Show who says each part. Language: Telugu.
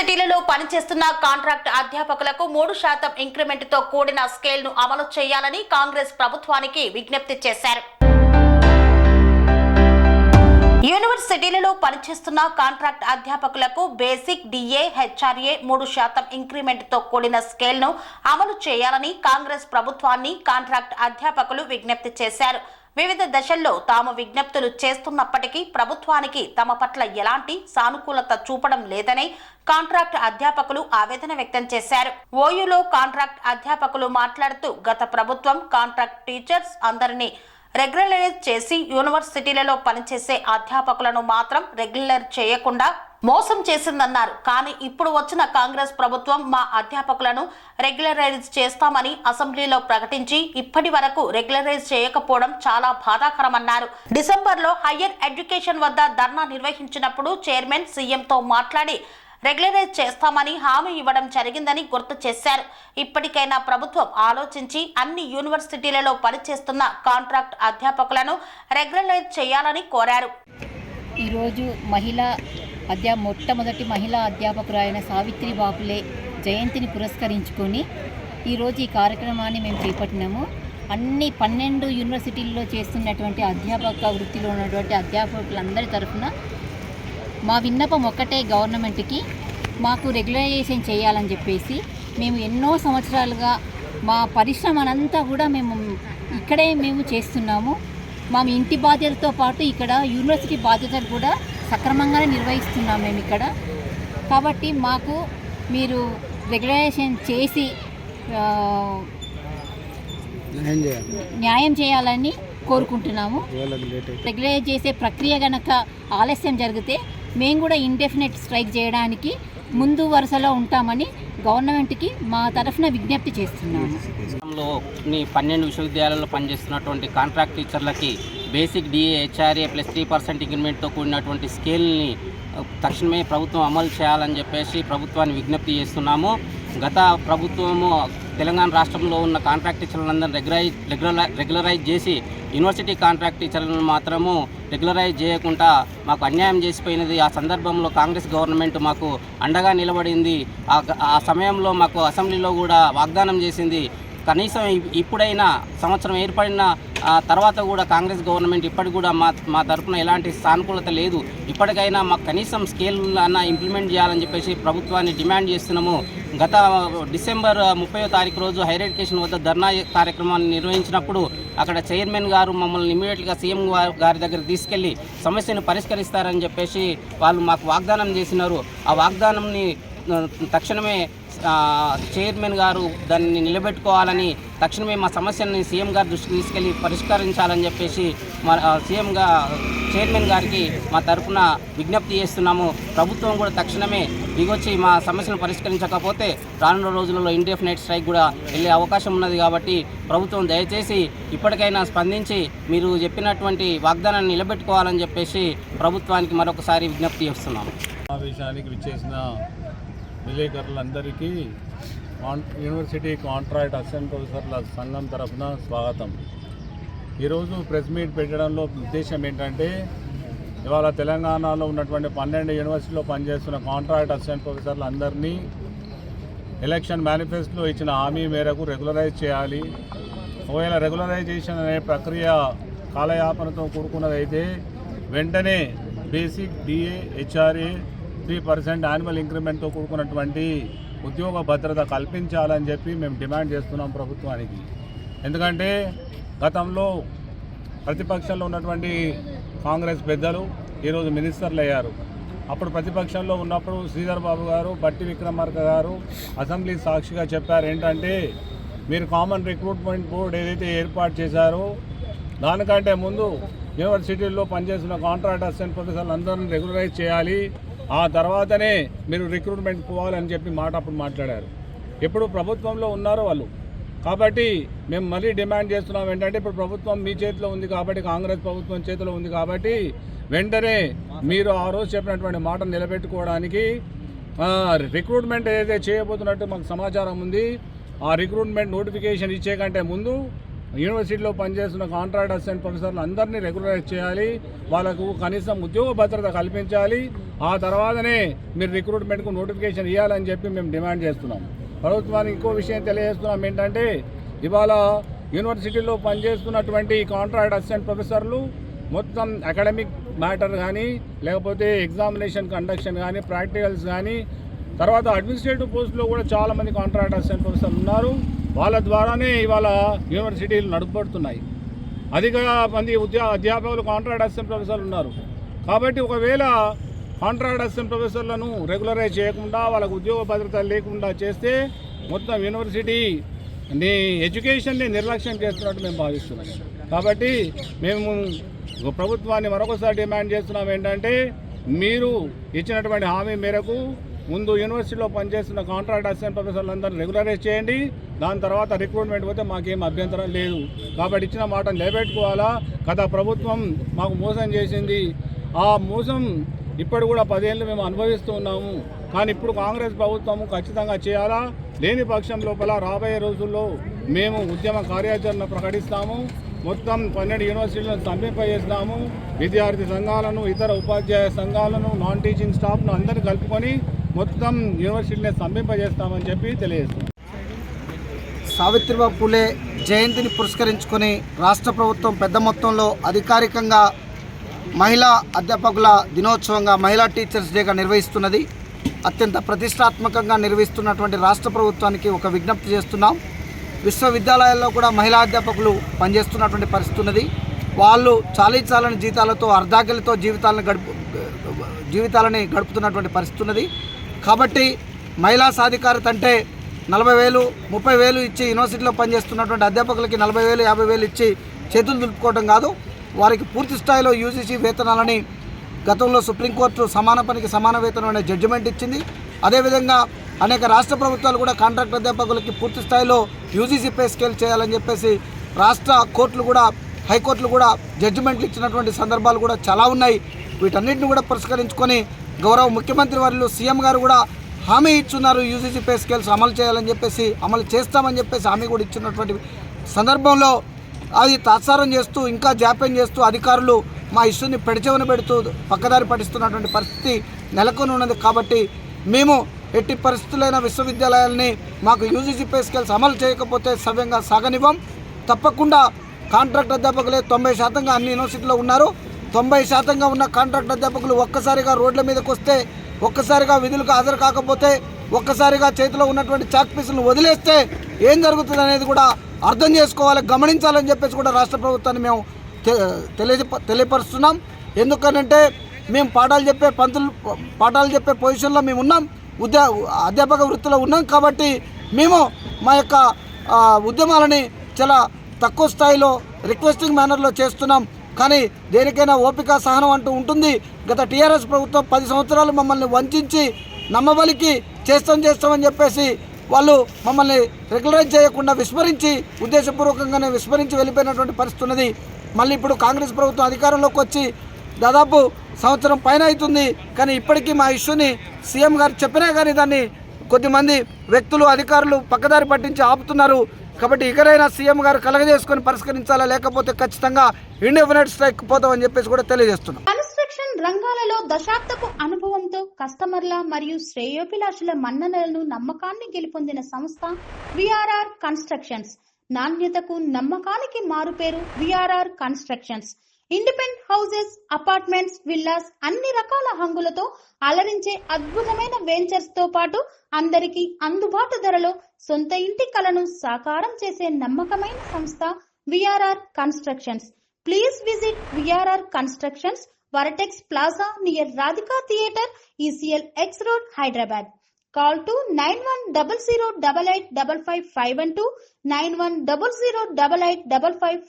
Speaker 1: యూనివర్సిటీలలో పనిచేస్తున్న కాంట్రాక్ట్ అధ్యాపకులకు మూడు శాతం ఇంక్రిమెంట్తో కూడిన స్కేల్ను అమలు చేయాలని కాంగ్రెస్ ప్రభుత్వానికి విజ్ఞప్తి చేశారు. యూనివర్సిటీలలో పనిచేస్తున్న కాంట్రాక్ట్ అధ్యాపకులకు బేసిక్ డిఏ హెచ్ఆర్ఏ మూడు శాతం ఇంక్రిమెంట్తో కూడిన స్కేల్ను అమలు చేయాలని కాంగ్రెస్ ప్రభుత్వాన్ని కాంట్రాక్ట్ అధ్యాపకులు విజ్ఞప్తి చేశారు. వివిధ దశల్లో తాము విజ్ఞప్తులు చేస్తున్నప్పటికీ ప్రభుత్వానికి తమ పట్ల ఎలాంటి సానుకూలత చూపడం లేదని కాంట్రాక్ట్ అధ్యాపకులు ఆవేదన వ్యక్తం చేశారు. ఓయూలో కాంట్రాక్ట్ అధ్యాపకులు మాట్లాడుతూ గత ప్రభుత్వం కాంట్రాక్ట్ టీచర్స్ అందరినీ రెగ్యులరైజ్ చేసి యూనివర్సిటీలలో పనిచేసే అధ్యాపకులను మాత్రం రెగ్యులర్ చేయకుండా మోసం చేసిందన్నారు. కానీ ఇప్పుడు వచ్చిన కాంగ్రెస్ ప్రభుత్వం మా అధ్యాపకులను రెగ్యులరైజ్ చేస్తామని అసెంబ్లీలో ప్రకటించి ఇప్పటి వరకు రెగ్యులరైజ్ చేయకపోవడం చాలా బాధాకరమన్నారు. డిసెంబర్లో హయ్యర్ ఎడ్యుకేషన్ వద్ద ధర్నా నిర్వహించినప్పుడు చైర్మన్ సీఎంతో మాట్లాడి రెగ్యులరైజ్ చేస్తామని హామీ ఇవ్వడం జరిగిందని గుర్తు చేశారు. ఇప్పటికైనా ప్రభుత్వం ఆలోచించి అన్ని యూనివర్సిటీలలో పనిచేస్తున్న కాంట్రాక్ట్ అధ్యాపకులను రెగ్యులరైజ్ చేయాలని కోరారు.
Speaker 2: ఈరోజు మహిళా అధ్యా మొట్టమొదటి మహిళా అధ్యాపకురాలైన సావిత్రి బాపులే జయంతిని పురస్కరించుకొని ఈరోజు ఈ కార్యక్రమాన్ని మేము చేపట్టినాము. అన్ని పన్నెండు యూనివర్సిటీల్లో చేస్తున్నటువంటి అధ్యాపక వృత్తిలో ఉన్నటువంటి అధ్యాపకులందరి తరఫున మా విన్నపం ఒక్కటే గవర్నమెంట్కి. మాకు రెగ్యులరైజేషన్ చేయాలని చెప్పేసి మేము ఎన్నో సంవత్సరాలుగా మా పరిశ్రమనంతా కూడా మేము ఇక్కడే మేము చేస్తున్నాము. మా ఇంటి బాధ్యతతో పాటు ఇక్కడ యూనివర్సిటీ బాధ్యతలు కూడా సక్రమంగానే నిర్వహిస్తున్నాం మేము ఇక్కడ. కాబట్టి మాకు మీరు రెగ్యులరైజేషన్ చేసి న్యాయం చేయాలని కోరుకుంటున్నాము. రెగ్యులైజ్ చేసే ప్రక్రియ గనక ఆలస్యం జరిగితే మేము కూడా ఇండెఫినెట్ స్ట్రైక్ చేయడానికి ముందు వరుసలో ఉంటామని గవర్నమెంట్కి మా తరఫున విజ్ఞప్తి చేస్తున్నాము
Speaker 3: పన్నెండు విశ్వవిద్యాలయాల్లో పనిచేస్తున్నటువంటి contract టీచర్లకి basic DA HRA plus three percent ఇంక్రిమెంట్తో కూడినటువంటి స్కేల్ని తక్షణమే ప్రభుత్వం అమలు చేయాలని చెప్పేసి ప్రభుత్వాన్ని విజ్ఞప్తి చేస్తున్నాము. గత ప్రభుత్వము తెలంగాణ రాష్ట్రంలో ఉన్న కాంట్రాక్ట్ టీచర్లందరినీ రెగ్యులరైజ్ రెగ్యులర్ రెగ్యులరైజ్ చేసి యూనివర్సిటీ కాంట్రాక్ట్ టీచర్లను మాత్రము రెగ్యులరైజ్ చేయకుండా మాకు అన్యాయం చేసిపోయినది. ఆ సందర్భంలో కాంగ్రెస్ గవర్నమెంట్ మాకు అండగా నిలబడింది. ఆ ఆ సమయంలో మాకు అసెంబ్లీలో కూడా వాగ్దానం చేసింది. కనీసం ఇప్పుడైనా సంవత్సరం ఏర్పడిన ఆ, తర్వాత కూడా కాంగ్రెస్ గవర్నమెంట్ ఇప్పటికి కూడా మా మా తరపున ఎలాంటి సానుకూలత లేదు. ఇప్పటికైనా మాకు కనీసం స్కేల్ అన్న ఇంప్లిమెంట్ చేయాలని చెప్పేసి ప్రభుత్వాన్ని డిమాండ్ చేస్తున్నాము. గత డిసెంబర్ ముప్పై తారీఖు రోజు హైయర్ ఎడ్యుకేషన్ వద్ద ధర్నా కార్యక్రమాన్ని నిర్వహించినప్పుడు అక్కడ చైర్మన్ గారు మమ్మల్ని ఇమీడియట్గా సీఎం గారి దగ్గర తీసుకెళ్ళి సమస్యను పరిష్కరిస్తారని చెప్పేసి వాళ్ళు మాకు వాగ్దానం చేసినారు. ఆ వాగ్దానంని తక్షణమే చైర్మన్ గారు దాన్ని నిలబెట్టుకోవాలని తక్షణమే మా సమస్యని సీఎం గారి దృష్టికి తీసుకెళ్ళి పరిష్కరించాలని చెప్పేసి మా సీఎంగా సీఎం గా చైర్మన్ గారికి మా తరఫున విజ్ఞప్తి చేస్తున్నాము. ప్రభుత్వం కూడా తక్షణమే దిగొచ్చి మా సమస్యను పరిష్కరించకపోతే రానున్న రోజులలో ఇండెఫినెట్ స్ట్రైక్ కూడా వెళ్ళే అవకాశం ఉన్నది కాబట్టి ప్రభుత్వం దయచేసి ఇప్పటికైనా స్పందించి మీరు చెప్పినటువంటి వాగ్దానాన్ని నిలబెట్టుకోవాలని చెప్పేసి ప్రభుత్వానికి మరొకసారి విజ్ఞప్తి చేస్తున్నాము.
Speaker 4: సమావేశానికి విచ్చేసిన విలేకరులందరికీ యూనివర్సిటీ కాంట్రాక్ట్ అసిస్టెంట్ ప్రొఫెసర్ల సంఘం తరఫున స్వాగతం. ఈరోజు ప్రెస్ మీట్ పెట్టడంలో ఉద్దేశం ఏంటంటే ఇవాళ తెలంగాణలో ఉన్నటువంటి పన్నెండు యూనివర్సిటీలో పనిచేస్తున్న కాంట్రాక్ట్ అసిస్టెంట్ ప్రొఫెసర్లు అందరినీ ఎలక్షన్ మేనిఫెస్టోలో ఇచ్చిన హామీ మేరకు రెగ్యులరైజ్ చేయాలి. ఒకవేళ రెగ్యులరైజేషన్ అనే ప్రక్రియ కాలయాపనతో కూడుకున్నదైతే వెంటనే basic DA HRA three percent annual ఇంక్రిమెంట్తో కూడుకున్నటువంటి ఉద్యోగ భద్రత కల్పించాలని చెప్పి మేము డిమాండ్ చేస్తున్నాం ప్రభుత్వానికి. ఎందుకంటే గతంలో ప్రతిపక్షంలో ఉన్నటువంటి కాంగ్రెస్ పెద్దలు ఈరోజు మినిస్టర్లు అయ్యారు. అప్పుడు ప్రతిపక్షంలో ఉన్నప్పుడు శ్రీధర్ బాబు గారు బట్టి విక్రమార్క గారు అసెంబ్లీ సాక్షిగా చెప్పారు ఏంటంటే మీరు కామన్ రిక్రూట్మెంట్ బోర్డు ఏదైతే ఏర్పాటు చేశారో దానికంటే ముందు యూనివర్సిటీల్లో పనిచేస్తున్న కాంట్రాక్ట్ అసిస్టెంట్ ప్రొఫెసర్లు అందరిని రెగ్యులరైజ్ చేయాలి. ఆ తర్వాతనే మీరు రిక్రూట్మెంట్ పోవాలని చెప్పి మాట అప్పుడు మాట్లాడారు. ఎప్పుడు ప్రభుత్వంలో ఉన్నారో వాళ్ళు. కాబట్టి మేము మళ్ళీ డిమాండ్ చేస్తున్నాం ఏంటంటే ఇప్పుడు ప్రభుత్వం మీ చేతిలో ఉంది కాబట్టి కాంగ్రెస్ ప్రభుత్వం చేతిలో ఉంది కాబట్టి వెంటనే మీరు ఆ రోజు చెప్పినటువంటి మాట నిలబెట్టుకోవడానికి రిక్రూట్మెంట్ ఏదైతే చేయబోతున్నట్టు మాకు సమాచారం ఉంది ఆ రిక్రూట్మెంట్ నోటిఫికేషన్ ఇచ్చే కంటే ముందు యూనివర్సిటీలో పనిచేస్తున్న కాంట్రాక్ట్ అసిస్టెంట్ ప్రొఫెసర్లు అందరినీ రెగ్యులరైజ్ చేయాలి. వాళ్ళకు కనీసం ఉద్యోగ భద్రత కల్పించాలి. ఆ తర్వాతనే మీరు రిక్రూట్మెంట్కు నోటిఫికేషన్ ఇవ్వాలని చెప్పి మేము డిమాండ్ చేస్తున్నాం. ప్రభుత్వానికి ఇంకో విషయం తెలియజేస్తున్నాం ఏంటంటే ఇవాళ యూనివర్సిటీలో పనిచేస్తున్నటువంటి కాంట్రాక్ట్ అసిస్టెంట్ ప్రొఫెసర్లు మొత్తం అకాడమిక్ మ్యాటర్ కానీ లేకపోతే ఎగ్జామినేషన్ కండక్షన్ కానీ ప్రాక్టికల్స్ కానీ తర్వాత అడ్మినిస్ట్రేటివ్ పోస్టులో కూడా చాలామంది కాంట్రాక్ట్ అసిస్టెంట్ ప్రొఫెసర్లు ఉన్నారు. వాళ్ళ ద్వారానే ఇవాళ యూనివర్సిటీలు నడుపబడుతున్నాయి. అధిక మంది ఉద్యో అధ్యాపకులు కాంట్రాక్ట్ అసిస్టెంట్ ప్రొఫెసర్లు ఉన్నారు. కాబట్టి ఒకవేళ కాంట్రాక్ట్ అసిస్టెంట్ ప్రొఫెసర్లను రెగ్యులరైజ్ చేయకుండా వాళ్ళకు ఉద్యోగ భద్రత లేకుండా చేస్తే మొత్తం యూనివర్సిటీ నీ ఎడ్యుకేషన్ని నిర్లక్ష్యం చేస్తున్నట్టు మేము భావిస్తున్నాం. కాబట్టి మేము ప్రభుత్వాన్ని మరొకసారి డిమాండ్ చేస్తున్నాం ఏంటంటే మీరు ఇచ్చినటువంటి హామీ మేరకు ముందు యూనివర్సిటీలో పనిచేస్తున్న కాంట్రాక్ట్ అసిస్టెంట్ ప్రొఫెసర్లందరినీ రెగ్యులరైజ్ చేయండి. దాని తర్వాత రిక్రూట్మెంట్ పోతే మాకేం అభ్యంతరం లేదు. కాబట్టి ఇచ్చిన మాట నిలబెట్టుకోవాలా? గత ప్రభుత్వం మాకు మోసం చేసింది. ఆ మోసం ఇప్పుడు కూడా పదేళ్ళు మేము అనుభవిస్తూ ఉన్నాము. కానీ ఇప్పుడు కాంగ్రెస్ ప్రభుత్వము ఖచ్చితంగా చేయాలా? లేని పక్షం లోపల రాబోయే రోజుల్లో మేము ఉద్యమ కార్యాచరణ ప్రకటిస్తాము. మొత్తం పన్నెండు యూనివర్సిటీలను స్తంభింపజేస్తాము విద్యార్థి సంఘాలను ఇతర ఉపాధ్యాయ సంఘాలను నాన్ టీచింగ్ స్టాఫ్ను అందరినీ కలుపుకొని మొత్తం యూనివర్సిటీని స్తంభింపజేస్తామని చెప్పి తెలియజేస్తున్నాం.
Speaker 5: సావిత్రిబాబు పూలే జయంతిని పురస్కరించుకొని రాష్ట్ర ప్రభుత్వం పెద్ద మొత్తంలో అధికారికంగా మహిళా అధ్యాపకుల దినోత్సవంగా మహిళా టీచర్స్ డేగా నిర్వహిస్తున్నది. అత్యంత ప్రతిష్టాత్మకంగా నిర్వహిస్తున్నటువంటి రాష్ట్ర ప్రభుత్వానికి ఒక విజ్ఞప్తి చేస్తున్నాం. విశ్వవిద్యాలయాల్లో కూడా మహిళా అధ్యాపకులు పనిచేస్తున్నటువంటి పరిస్థితి ఉన్నది. వాళ్ళు చాలీ చాలని జీతాలతో అర్ధాకలితో జీవితాలను గడుపు జీవితాలని గడుపుతున్నటువంటి పరిస్థితి ఉన్నది. కాబట్టి మహిళా సాధికారత అంటే నలభై వేలు ముప్పై వేలు ఇచ్చి యూనివర్సిటీలో పనిచేస్తున్నటువంటి అధ్యాపకులకి నలభై వేలు యాభై వేలు ఇచ్చి చేతులు దులుపుకోవడం కాదు. వారికి పూర్తి స్థాయిలో యూజీసీ వేతనాలని గతంలో సుప్రీంకోర్టు సమాన పనికి సమాన వేతనం అనే జడ్జిమెంట్ ఇచ్చింది. అదేవిధంగా అనేక రాష్ట్ర ప్రభుత్వాలు కూడా కాంట్రాక్ట్ అధ్యాపకులకి పూర్తి స్థాయిలో యూజీసీ పే స్కేల్ చేయాలని చెప్పేసి రాష్ట్ర కోర్టులు కూడా హైకోర్టులు కూడా జడ్జిమెంట్లు ఇచ్చినటువంటి సందర్భాలు కూడా చాలా ఉన్నాయి. వీటన్నిటిని కూడా పురస్కరించుకొని గౌరవ ముఖ్యమంత్రి వర్యులు సీఎం గారు కూడా హామీ ఇచ్చున్నారు. యూజీసీ పే స్కేల్స్ అమలు చేయాలని చెప్పేసి అమలు చేస్తామని చెప్పేసి హామీ కూడా ఇచ్చినటువంటి సందర్భంలో అది తాత్సారం చేస్తూ ఇంకా జాప్యం చేస్తూ అధికారులు మా ఇష్యూని పెడచెవన పెడుతూ పక్కదారి పడిస్తున్నటువంటి పరిస్థితి నెలకొని ఉన్నది కాబట్టి మేము ఎట్టి పరిస్థితులైన విశ్వవిద్యాలయాల్ని మాకు యూజీసీ పే స్కేల్స్ అమలు చేయకపోతే సవ్యంగా సాగనివ్వం. తప్పకుండా కాంట్రాక్ట్ అధ్యాపకులే తొంభై శాతంగా అన్ని యూనివర్సిటీలో ఉన్నారు. తొంభై శాతంగా ఉన్న కాంట్రాక్ట్ అధ్యాపకులు ఒక్కసారిగా రోడ్ల మీదకి వస్తే ఒక్కసారిగా విధులకు హాజరు కాకపోతే ఒక్కసారిగా చేతిలో ఉన్నటువంటి చాక్ పీసులను వదిలేస్తే ఏం జరుగుతుంది అనేది కూడా అర్థం చేసుకోవాలి గమనించాలని చెప్పేసి కూడా రాష్ట్ర ప్రభుత్వాన్ని మేము తె- తెలియ తెలియపరుస్తున్నాం. ఎందుకనంటే మేము పాఠాలు చెప్పే పంతులు పాఠాలు చెప్పే పొజిషన్లో మేము ఉన్నాం ఉద్యా అధ్యాపక వృత్తిలో ఉన్నాం కాబట్టి మేము మా యొక్క ఉద్యమాలని చాలా తక్కువ స్థాయిలో రిక్వెస్టింగ్ మేనర్లో చేస్తున్నాం. కానీ దేనికైనా ఓపిక సహనం అంటూ ఉంటుంది. గత టీఆర్ఎస్ ప్రభుత్వం పది సంవత్సరాలు మమ్మల్ని వంచి నమ్మబలికి చేస్తాం చేస్తామని చెప్పేసి వాళ్ళు మమ్మల్ని రెగ్యులరైజ్ చేయకుండా విస్మరించి ఉద్దేశపూర్వకంగానే విస్మరించి వెళ్ళిపోయినటువంటి పరిస్థితి ఉన్నది. మళ్ళీ ఇప్పుడు కాంగ్రెస్ ప్రభుత్వం అధికారంలోకి వచ్చి దాదాపు సంవత్సరం పైన అవుతుంది. కానీ ఇప్పటికీ మా ఇష్యూని సీఎం గారు చెప్పినా కానీ దాన్ని కొద్దిమంది వ్యక్తులు అధికారులు పక్కదారి పట్టించి ఆపుతున్నారు. కాబట్టి ఇకరైనా సీఎం గారు కలగజేసుకొని పరిష్కరించాలా లేకపోతే ఖచ్చితంగా ఇండిపెండెంట్ స్ట్రైక్ పోతామని చెప్పేసి కూడా తెలియజేస్తున్నాం.
Speaker 6: కన్స్ట్రక్షన్ రంగాలలో దశాబ్దపు అనుభవంతో కస్టమర్ల మరియు శ్రేయోభిలాషుల మన్ననలను నమ్మకాన్ని గెలుపొందిన సంస్థ విఆర్ఆర్ కన్స్ట్రక్షన్స్. నాణ్యతకు నమ్మకానికి మారుపేరు VRR constructions. Independent houses apartments villas అన్ని రకాల హంగులతో అలరించే అద్భుతమైన వెంచర్స్తో పాటు అందరికీ అందుబాటు ధరలో సొంత ఇంటి కలను సాకారం చేసే నమ్మకమైన సంస్థ VRR constructions. Please visit VRR constructions Vertex plaza near Radhika theatre ECIL X road Hyderabad. Call to nine one double zero double eight double five five one two nine one double zero double eight double five five